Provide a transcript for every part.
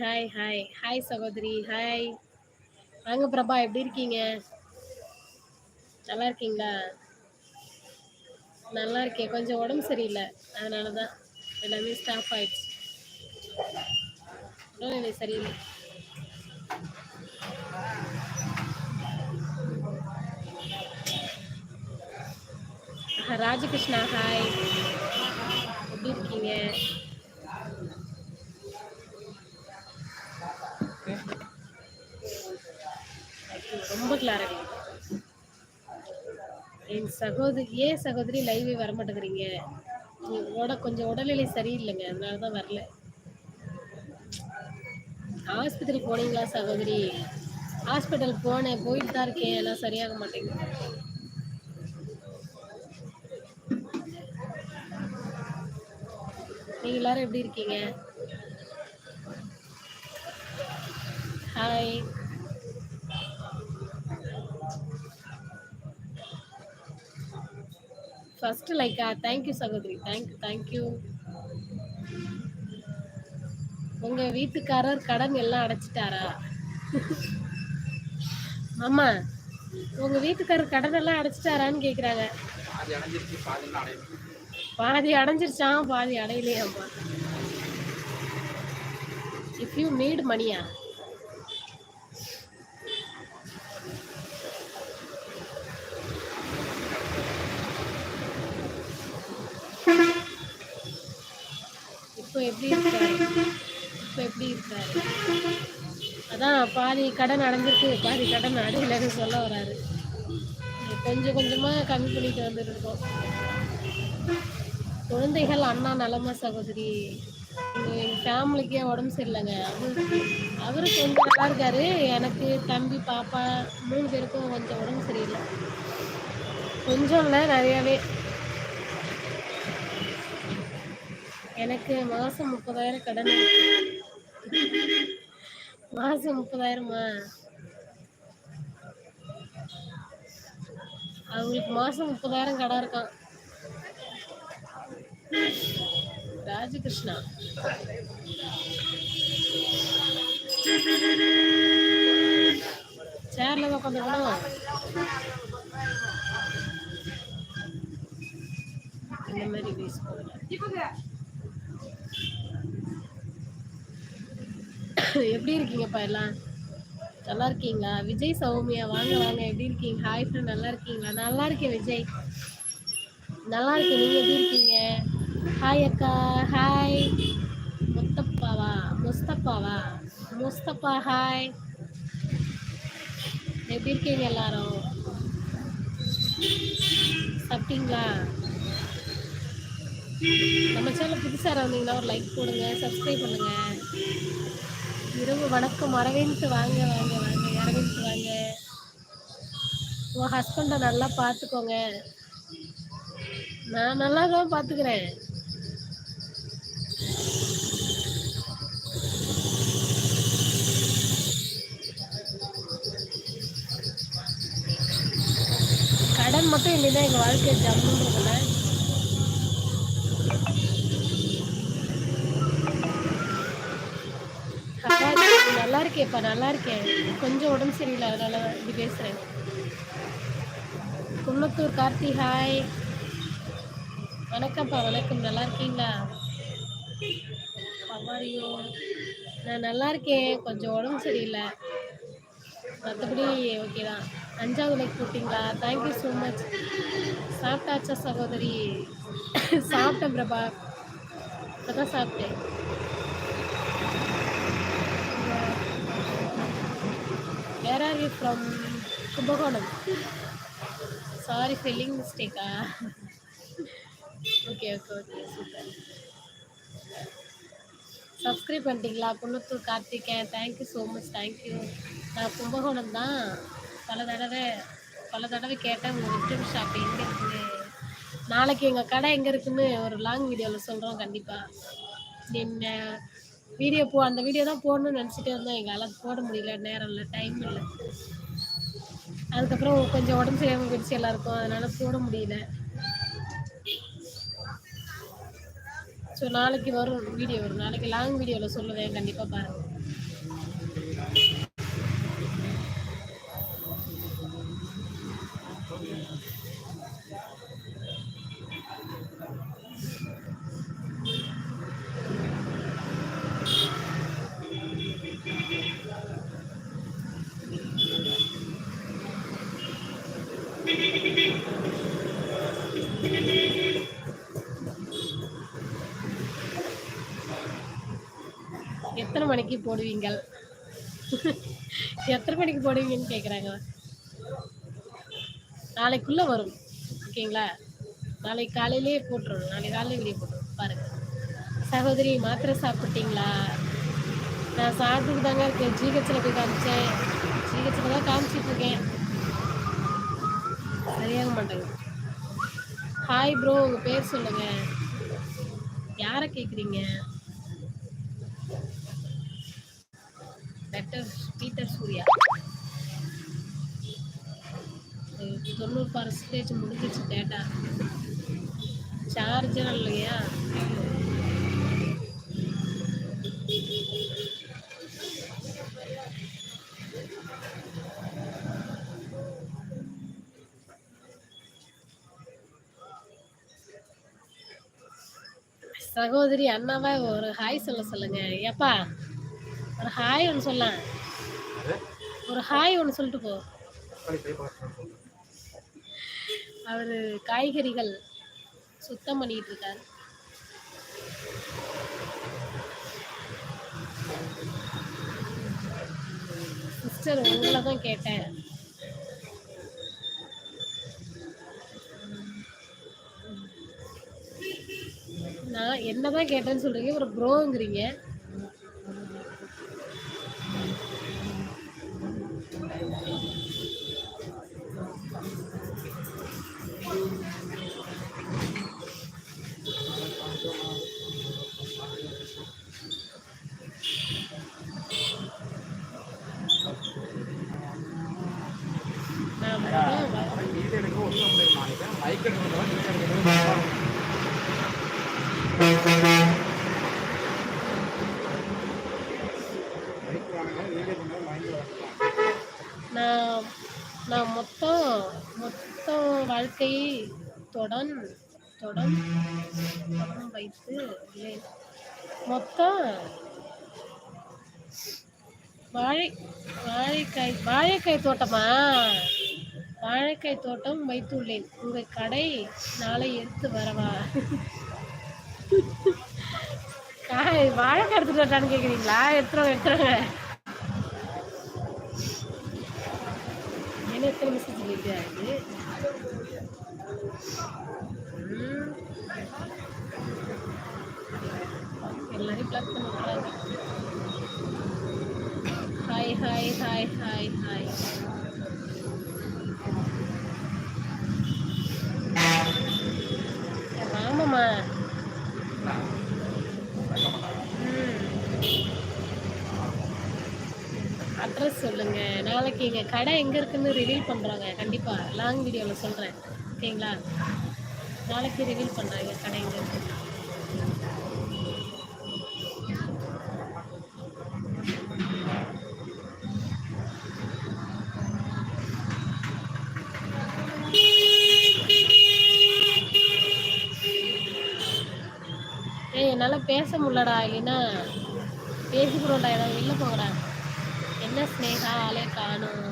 Hi hi hi hi சகோதரி. Hi வாங்க பிரபா. எப்படி இருக்கீங்க? நல்லா இருக்கீங்களா? நல்லா இருக்கேன். கொஞ்சம் உடம்பு சரியில்லை. அதனால தான் எல்லாமே ஸ்டாப் ஆயிடுச்சு. உடல்நிலை சரியில்லை. ராஜகிருஷ்ணா ஹாய் எப்படி இருக்கீங்க? ரொம்ப கிளாரிட்டி என் சகோதரி ஏன் சகோதரி லைவே வர மாட்டேங்கிறீங்க உட கொஞ்சம் உடல்நிலை சரியில்லைங்க அதனால தான் வரல. ஆஸ்பத்திரி போனீங்களா சகோதரி? ஹாஸ்பிட்டல் போனேன் போயிட்டு தான் இருக்கேன் எல்லாம் சரியாக மாட்டேங்குது. நீங்க எல்லாரும் எப்படி இருக்கீங்க? ஹாய் ஃபர்ஸ்ட் லைக்கா தேங்க்யூ சகோதரி தேங்க்யூ தேங்க்யூ உங்க வீட்டுக்காரர் கடன் எல்லாம் அடைச்சிட்டாரா? ஆமா உங்க வீட்டுக்காரர் கடன் எல்லாம் அடைச்சிட்டாரான்னு கேக்குறாங்க. பாதி அடைஞ்சிருச்சான் பாதி அடையலையாம்மா இஃப் யூ நீட் மணியா எப்படி இருக்காரு? இப்போ எப்படி இருக்காரு? அதான் பாதி கடன் நடந்திருக்கு பாதி கடன் அடையலைன்னு சொல்ல வராரு. கொஞ்சம் கொஞ்சமாக கம்மி பண்ணிட்டு வந்துட்டு இருக்கோம் குழந்தைகள் அண்ணா நலமா சகோதரி எங்கள் ஃபேமிலிக்கே உடம்பு சரியில்லைங்க. அவரு அவரு கொஞ்சம் நல்லா இருக்காரு. எனக்கு தம்பி பாப்பா மூணு பேருக்கும் கொஞ்சம் உடம்பு சரியில்லை. கொஞ்சம் இல்லை நிறையாவே. எனக்கு மாதம் முப்பதாயிரம் கடன் மாதம் முப்பதாயிரமா? அவங்களுக்கு மாதம் முப்பதாயிரம் கடன் இருக்கான் ராஜகிருஷ்ணா. சேர்ல உட்காந்துக்கணும் இந்த மாதிரி வீஸ் எப்படி இருக்கீங்கப்பா எல்லாம்? நல்லா இருக்கீங்களா? விஜய் சௌமியா வாங்க வாங்க. எப்படி இருக்கீங்க? ஹாய் ஃப்ரெண்ட் நல்லா இருக்கீங்களா? நல்லா இருக்கேன் விஜய். நல்லா இருக்கேன். நீங்க எப்படி இருக்கீங்க? ஹாய் அக்கா. ஹாய் முத்தப்பாவா? முஸ்தப்பாவா? முஸ்தப்பா ஹாய் எப்படி இருக்கீங்க எல்லாரும்? சாப்பிட்டீங்களா? நம்ம சேனல் புதுசாக இருந்தீங்கன்னா ஒரு லைக் போடுங்க சப்ஸ்கிரைப் பண்ணுங்க. இரவு வணக்கம் அரவிந்த் வாங்க வாங்க வாங்க அரவிந்த் வாங்க. உன் ஹஸ்பண்டை நல்லா பார்த்துக்கோங்க நான் நல்லா தான் பார்த்துக்கிறேன் கடன் மட்டும் இல்லைன்னா எங்கள் வாழ்க்கை ஜம்முன்றதுல நல்லா இருக்கேன்ப்பா நல்லா இருக்கேன் கொஞ்சம் உடம்பு சரியில்லை அதனால தான் இப்படி பேசுகிறேன் குன்னத்தூர் கார்த்தி ஹாய் வணக்கம்ப்பா வணக்கம். நல்லா இருக்கீங்களா பவாரியோ நான் நல்லா இருக்கேன் கொஞ்சம் உடம்பு சரியில்லை. மற்றபடி ஓகே தான். அஞ்சாவது லைக் போட்டிங்களா? தேங்க்யூ ஸோ மச் சாப்பிட்டாச்சா சகோதரி? சாப்பிட்டேன் பிரபா. அதான் சாப்பிட்டேன். Where are you from Kumbakonam sorry spelling மிஸ்டேக்கா okay okay okay super subscribe பண்ணிட்டீங்களா? Kunnathur Karthikeyan thank you so much thank you நான் கும்பகோணம் தான் பல தடவை பல தடவை கேட்டேன். உங்கள் விக்டம் ஷாப் எங்கே இருக்குது? நாளைக்கு எங்கள் கடை எங்கே இருக்குன்னு ஒரு லாங் வீடியோவில் சொல்கிறோம் கண்டிப்பாக என்ன வீடியோ போ அந்த வீடியோ தான் போடணும்னு நினச்சிட்டே இருந்தோம் எங்களால் போட முடியல நேரம் இல்லை டைம் இல்லை. அதுக்கப்புறம் கொஞ்சம் உடம்பு சரியாமல் போயிடுச்சு எல்லாருக்கும். அதனால் போட முடியல. ஸோ நாளைக்கு வரும் வீடியோ வரும். நாளைக்கு லாங் வீடியோவில் சொல்லுவேன். கண்டிப்பாக பாருங்கள் எத்தனை மணிக்கு போடுவீங்கள்? எத்தனை மணிக்கு போடுவீங்கன்னு கேட்குறாங்க நாளைக்குள்ளே வரும். ஓகேங்களா? நாளைக்கு காலையிலே போட்டுருவோம் நாளைக்கு காலையில் வீடியோ போட்டுருவோம் பாருங்க. சகோதரி மாத்திரை சாப்பிட்டீங்களா? நான் சாப்பிட்டுட்டு தாங்க இருக்கேன். ஜிஹெச்சில் போய் காமிச்சேன். ஜிஹெச்சில் தான் காமிச்சிட்டு இருக்கேன். சரியாக மாட்டேங்குது. ஹாய் ப்ரோ உங்கள் பேர் சொல்லுங்கள் யாரை கேட்குறீங்க பெட்டர் பீட்டர் சூர்யா. தொண்ணூறு பர்சன்டேஜ் முடிஞ்சிச்சு டேட்டா சார்ஜர் இல்லையா? சகோதரி அண்ணாவா ஒரு ஹாய் சொல்ல சொல்லுங்க. ஏப்பா? ஒரு ஹாய் ஒன்று சொல்லலாம் ஒரு ஹாய் ஒன்று சொல்லிட்டு போ. அவர் காய்கறிகள் சுத்தம் பண்ணிட்டு இருக்காரு. சிஸ்டர் உங்களை தான் கேட்டேன். நான் என்னதான் கேட்டேன்னு சொல்றீங்க ஒரு ப்ரோங்கிறீங்க நான் முதல்ல வ- நான் நான் மொத்தம் மொத்தம் வாழ்க்கையை தொடன் தொடன் வைத்து உள்ளேன் மொத்தம் வாழை வாழைக்காய் வாழைக்காய் தோட்டமா? வாழைக்காய் தோட்டம் வைத்துள்ளேன் உங்கள் கடை நாளை எடுத்து வரவா? காய் வாழைக்காய் எடுத்துட்டு வரட்டான்னு கேட்குறீங்களா எடுத்துருவோம் எடுத்துருவாங்க என்ன எத்தனை மெசேஜ் கேட்குறாரு எல்லாரையும் பிளாக் பண்ண விட்றாங்க hi hi hi hi hi ஆமாம்மா அட்ரஸ் சொல்லுங்க. நாளைக்கு எங்கள் கடை எங்கே இருக்குன்னு ரிவீல் பண்ணுறாங்க கண்டிப்பாக லாங் வீடியோவில் சொல்கிறேன் ஓகேங்களா? நாளைக்கு ரிவீல் பண்ணுறாங்க கடையில். எங்கே ஏய் என்னால் பேச முடியலடா இல்லைன்னா பேசிக்கிறோம்டா ஏதாவது வெளில போகிறேன் என்ன ஸ்னேகா ஆளே காணும்.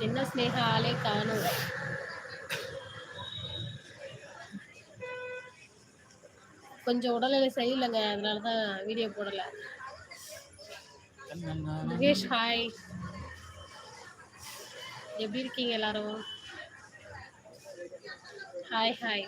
என்ன ஸ்னேகா ஆளே காணும் கொஞ்சம் உடல்நிலை சரியில்லைங்க அதனால தான் வீடியோ போடல. முகேஷ் ஹாய் எப்படி இருக்கீங்க எல்லாரும்? ஹாய் ஹாய்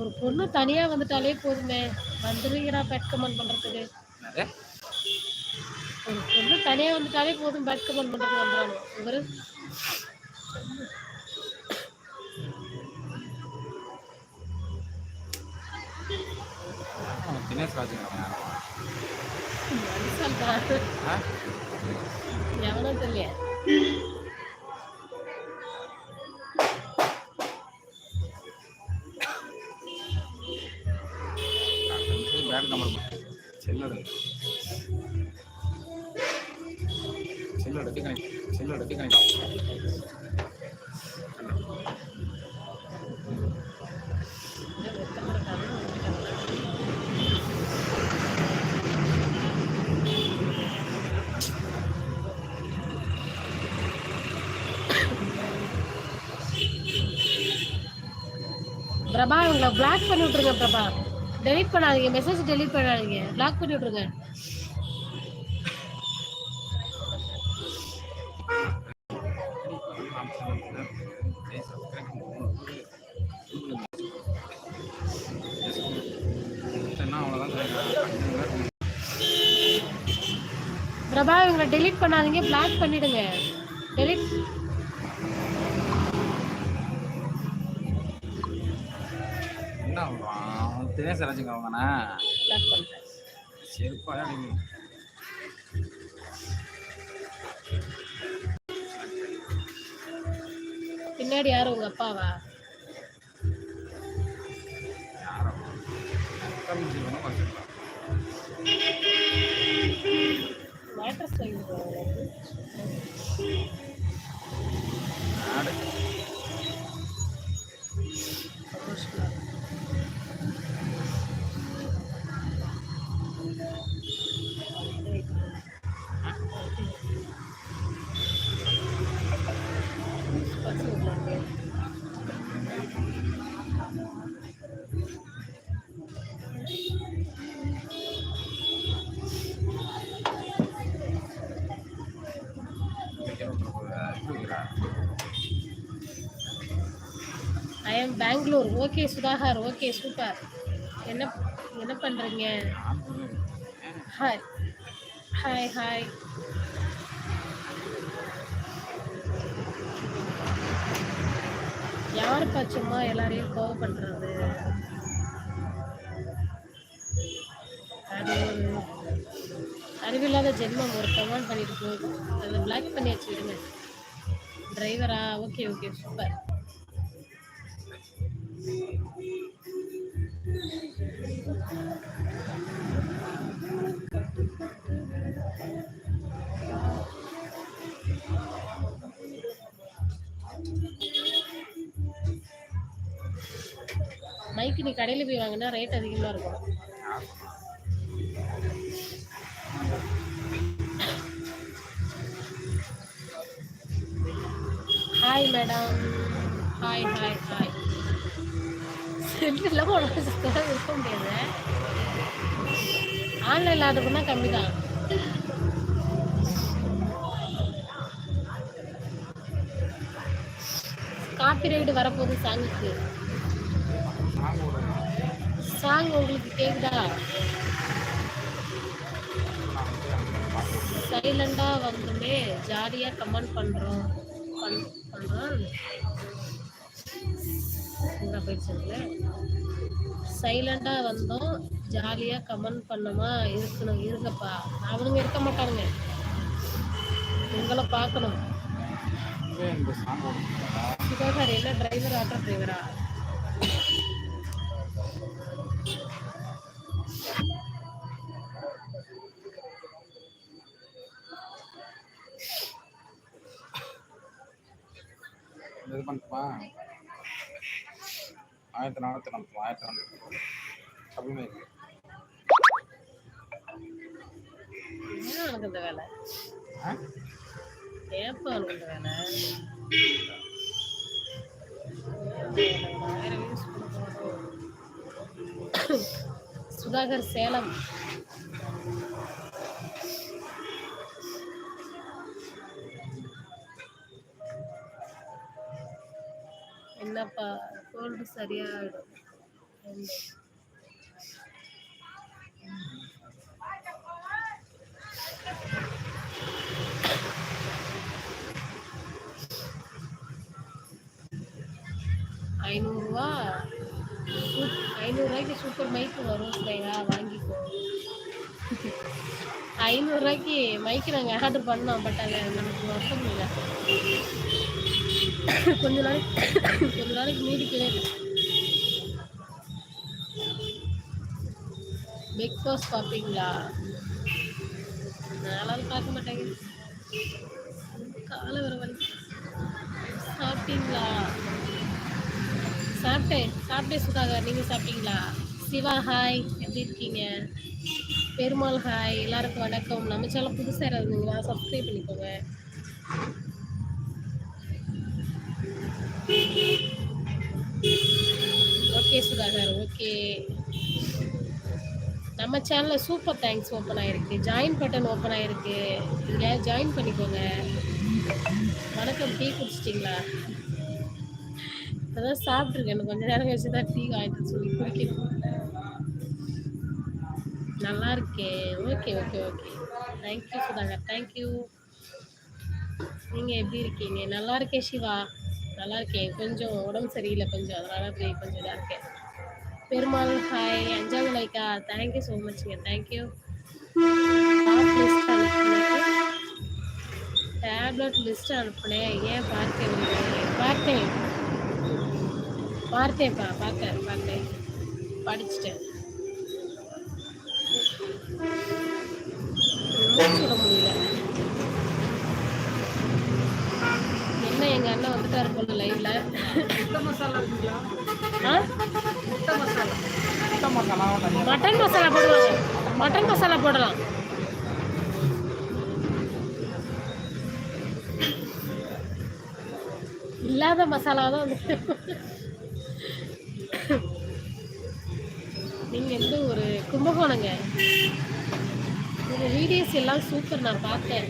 ஒரு பொண்ணு தனியா வந்துட்டாலே போதுமே. வந்துருங்கடா பெட் கமெண்ட் பண்றதுக்கு. ஒரு பொண்ணு தனியா வந்துட்டாலே போதும் பெட் கமெண்ட் பண்றதுக்கு வந்துடுறாங்க இவரு? தினேஷ் எவனோ தெரியல. பிரபா இவங்களை பிளாக் பண்ணி விட்ருங்க பிரபா. டெலிட் பண்ணாதீங்க மெசேஜ் டெலிட் பண்ணாதீங்க. பிளாக் பண்ணி விட்ருங்க பிரபா இவங்களை டெலீட் பண்ணாதீங்க பிளாக் பண்ணிடுங்க. பிளாக் செருப்பாக அடிக்கணும். பின்னாடி யாரும் உங்க அப்பாவா? வச்சுருக்கலாம் அட்ரஸ் வாங்கிட்டு Bangalore. Okay Sudhakar. Okay super. என்ன என்ன பண்ணுறீங்க ஹாய் ஹாய் ஹாய் யாருப்பா சும்மா எல்லாரையும் கோவப்படுறது அது ஒரு அறிவில்லாத ஜென்மம் ஒரு கமெண்ட் பண்ணிட்டு போகுது அதை பிளாக் பண்ணி வச்சுக்கிடுங்க. டிரைவரா ஓகே ஓகே. சூப்பர். விலைக்கு நீ கடையில் போய் வாங்கினா ரேட் அதிகமாக இருக்கும். Hi madam hi hi hi செல்லில் உனக்கு சுத்தமாக இருக்க முடியாது. ஆன்லைனில் ஆர்டர் பண்ணால் கம்மி தான் காப்பி ரைடு வரப்போகுது சாங்குக்கு சாங் உங்களுக்கு கேக்குதா? சைலண்டா வந்துமே ஜாலியா கமெண்ட் பண்றோம். பண் பண்றோம். போயிடுச்சுங்களே சைலண்டா வந்தோம் ஜாலியா கமெண்ட் பண்ணமா இருக்கணும் இருங்கப்பா. அவனுங்க இருக்க மாட்டானுங்க. உங்களை பார்க்கணும். சுதாகர் என்ன டிரைவர் ஆட்டோ டிரைவரா இது பண்ணட்டுமா ஆயிரத்தி நானூற்றி நாற்பது ஆயிரத்தி நானூற்றி அப்படின்னு இருக்கு. உனக்கு இந்த வேலை? ஆ? ஏப்பா உனக்கு இந்த வேலை. சுதாகர் சேலம். என்னப்பா கோல்டு சரியாயிடும் ஐநூறுரூவா ஐநூறுரூவாய்க்கு சூப்பர் மைக்கு வரும் ஸ்னேகா வாங்கிக்கோ. ஐநூறுரூவாய்க்கு மைக்கு நாங்கள் ஆர்டர் பண்ணோம் பட் அது நமக்கு வசம் இல்லை கொஞ்ச நாளைக்கு கொஞ்ச நாளைக்கு நீடிக்கவே பிக் பாஸ் பார்ப்பீங்களா? நானும் பார்க்க மாட்டேங்க. காலை வர வலி சாப்பிட்டீங்களா? சாப்பிட்டேன். சாப்பிட்டே சுதாகர் நீங்கள் சாப்பிட்டீங்களா? சிவா ஹாய் எப்படி இருக்கீங்க? பெருமாள் ஹாய் எல்லாருக்கும் வணக்கம். நம்ம சேனல் புதுசாக இருந்தீங்கன்னா இருந்தீங்களா சப்ஸ்கிரைப் பண்ணிக்கோங்க. ஓகே சுதாகர் ஓகே நம்ம சேனலில் சூப்பர் தேங்க்ஸ் ஓப்பன் ஆயிருக்கு. ஜாயின் பட்டன் ஓப்பன் ஆயிருக்கு. இதில் ஜாயின் பண்ணிக்கோங்க. வணக்கம் டீ குடிச்சிட்டிங்களா? அதான் சாப்பிட்ருக்கேன் இன்னும் கொஞ்ச நேரம் கழிச்சு தான் டீ ஆயிட்டு சொல்லி குடிக்கணும். நல்லா இருக்கேன். Okay okay okay thank you Sudhakar thank you நீங்கள் எப்படி இருக்கீங்க? நல்லா இருக்கேன் சிவா. நல்லா இருக்கேன் கொஞ்சம் உடம்பு சரியில்லை கொஞ்சம். அதனால அப்படி கொஞ்சம் இதாக இருக்கேன். பெருமாள் ஹாய் அஞ்சாவது லைக்கா தேங்க்யூ ஸோ மச்ங்க தேங்க்யூ டேப்லெட் லிஸ்ட் அனுப்புனேன். ஏன் பார்க்கவில்லை பார்த்தேன். பார்த்தேன்ப்பா பார்த்தேன். பார்த்தேன். படிச்சுட்டேன். சொல்ல முடியல. எங்க அண்ணன் வந்துட்டாரு போல லைவ்ல. மட்டன் மசாலா போடுவாங்க மட்டன் மசாலா போடலாம். இல்லாத மசாலா தான் வந்து நீங்க எந்த ஒரு கும்பகோணங்க. உங்க வீடியோஸ் எல்லாம் சூப்பர் நான் பார்த்தேன்.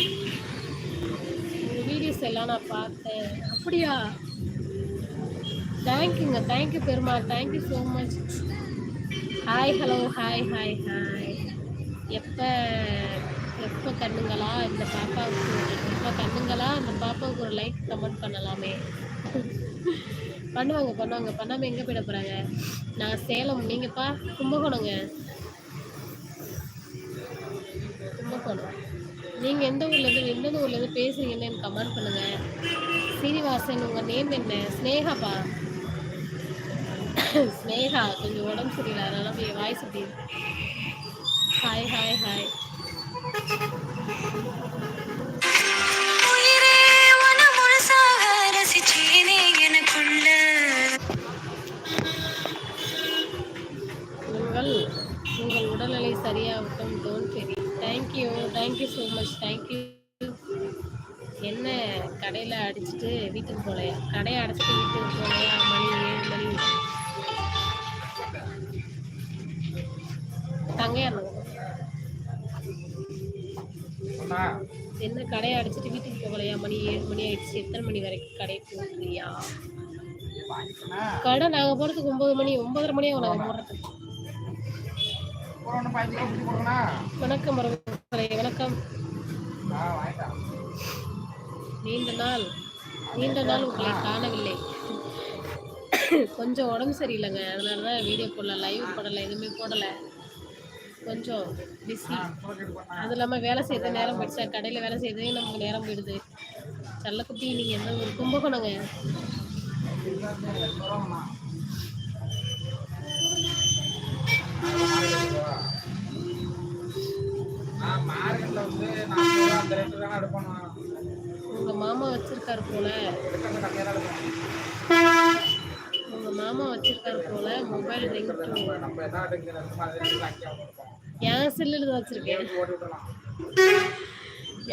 மசாலா வீடியோஸ் எல்லாம் நான் பார்த்தேன். அப்படியா? தேங்க்யூங்க thank you Perumal thank you so much hi hello hi hi hi எப்போ எப்போ கண்ணுங்களா? இந்த பாப்பாவுக்கு எப்போ கண்ணுங்களா? அந்த பாப்பாவுக்கு ஒரு லைக் கமெண்ட் பண்ணலாமே. பண்ணுவாங்க பண்ணுவாங்க. பண்ணாமல் எங்கே போயிட போகிறாங்க நான் சேலம். நீங்கள்ப்பா கும்பகோணங்க. கும்பகோணம். நீங்கள் எந்த ஊர்லேருந்து எந்தெந்த ஊர்லேருந்து பேசுகிறீங்கன்னு எனக்கு கமெண்ட் பண்ணுங்கள் சீனிவாசன் உங்கள் நேம் என்ன? ஸ்னேகாப்பா ஸ்னேகா கொஞ்சம் உடம்பு சரியில்லை அதனால போய் வாய்ஸ் அப்படி ஹாய் ஹாய் ஹாய் கடை நாங்கள் போகிறதுக்கு ஒம்பது மணி ஒம்பதரை மணி ஆகும் நாங்கள் போடுறதுக்கு வணக்கம் வணக்கம். நீண்ட நாள் நீண்ட நாள் உங்களை காணவில்லை. கொஞ்சம் உடம்பு சரியில்லைங்க. அதனால தான் வீடியோ போடல லைவ் போடலை எதுவுமே போடலை. கொஞ்சம் பிஸி அது இல்லாமல் வேலை செய்த நேரம் போயிடுச்சா. கடையில் வேலை செய்ததே நமக்கு நேரம் போயிடுது. செல்லக்குட்டி நீங்கள் எந்த ஒரு கும்பகோணங்க? உங்க வந்து உங்கள் மாமா வச்சிருக்காரு போல. உங்க உங்கள் மாமா வச்சிருக்காரு போல மொபைல் ரிங் நம்ம நம்ம என்ன எடுக்கிறது அந்த என் செல்லில் தான் வச்சுருக்கேன்.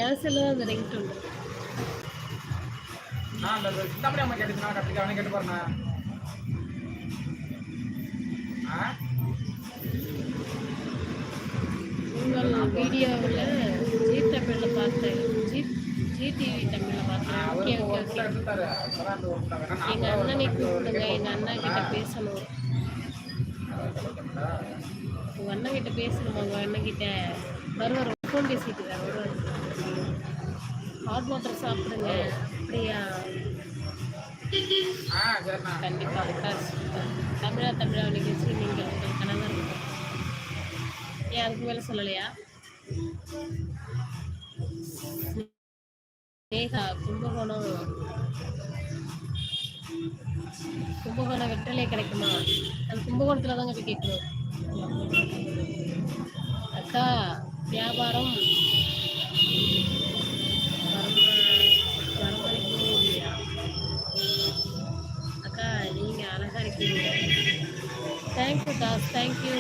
என் செல்லில் தான் அந்த ரிங் டோன் நான் அந்த சிந்தாமணி அம்மா கேட்டுச்சுனா அவனே கேட்டு பாருண்ணா. ஆ? உங்கள் வீடியோவில் ஜி தமிழில் பார்த்தேன் ஜி ஜி டிவி தமிழில் பார்த்தேன் ஓகே ஓகே. ஓகே எங்கள் அண்ணனை கூப்பிடுங்க எங்கள் அண்ணா கிட்ட பேசணும். உங்கள் அண்ணன் கிட்ட பேசணுமா உங்கள் அண்ணன் கிட்ட வருவார். ஃபோன் பேசிட்டு வருவார். ஹாட் வாட்டர் சாப்பிடுங்க. அப்படியா? கண்டிப்பாக தமிழா தமிழா நிகழ்ச்சி நீங்கள் உங்கள் கணவர்? ஏன் அதுக்கு மேலே சொல்லலையா? நேகா கும்பகோணம். கும்பகோணம் வெற்றிலே கிடைக்குமா? அது கும்பகோணத்தில் தாங்க போய் கேட்கணும். அக்கா வியாபாரம். தேங்க்யூ தாஸ் தேங்க்யூ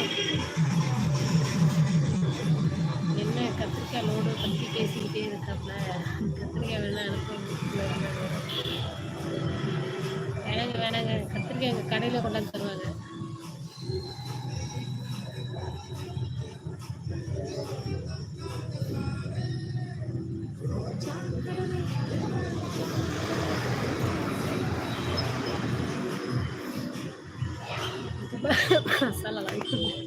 என்ன கத்திரிக்காய் லோடு பற்றி பேசிக்கிட்டே இருக்காப்ல? கத்திரிக்காய் வேணா அனுப்ப வேணாங்க வேணாங்க. கத்திரிக்காய் எங்கள் கடையில் கொண்டாந்து தருவாங்க. சொல்லலாம்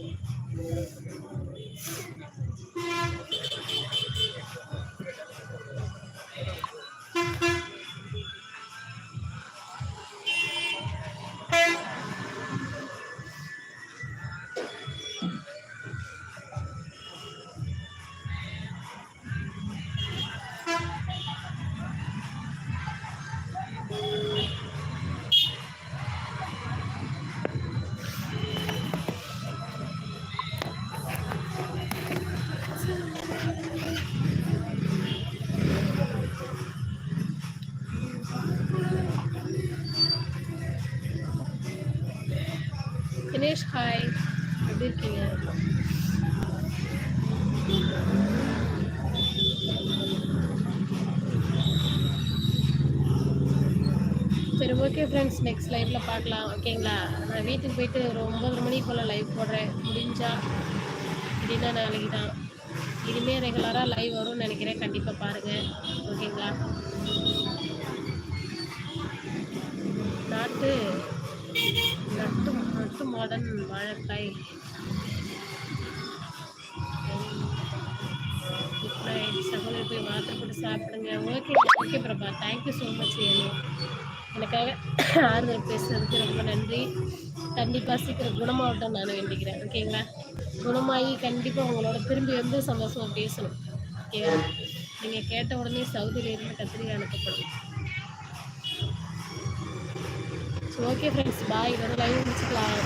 சுரேஷ் ஹாய் எப்படி இருக்கீங்க? சரி ஓகே ஃப்ரெண்ட்ஸ் நெக்ஸ்ட் லைவ்ல பார்க்கலாம். ஓகேங்களா நான் வீட்டுக்கு போயிட்டு ஒரு ஒம்பது மணி போல் லைவ் போடுறேன். முடிஞ்சா அப்படின்னா நாளைக்கு தான். இனிமேல் ரெகுலராக லைவ் வரும்னு நினைக்கிறேன். கண்டிப்பாக பாருங்கள் ஓகேங்களா நாட்டு நட்டு மாடர்ன் வாழைக்காய் சகோதரி போய் மாத்திரை போட்டு சாப்பிடுங்க. Okay okay Prabha. Thank you so much ஏனு. எனக்காக ஆறுதல் பேசுறதுக்கு ரொம்ப நன்றி. கண்டிப்பாக சீக்கிரம் குணமாகட்டும் நான் வேண்டிக்கிறேன் ஓகேங்களா குணமாகி கண்டிப்பாக உங்களோட திரும்பி வந்து சந்தோஷமாக பேசணும். ஓகேவா நீங்கள் கேட்ட உடனே சவுதியிலேருந்து கத்திரிக்காய் அனுப்பப்படும். ஓகே ஃப்ரெண்ட்ஸ் பாய் இதோட லைவ் முடிச்சுக்கலாம்.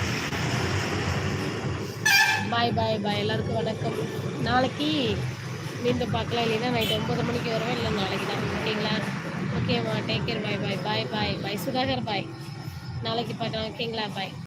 பாய் பாய் பாய் எல்லாருக்கும் வணக்கம். நாளைக்கு மீண்டும் பார்க்கலாம். இல்லைன்னா நைட் ஒம்பது மணிக்கு வருவேன் இல்லை நாளைக்கு தான். ஓகேங்களா? ஓகேம்மா take care bye bye bye bye bye Sudhakar. Bye நாளைக்கு பார்க்கலாம். ஓகேங்களா? பாய்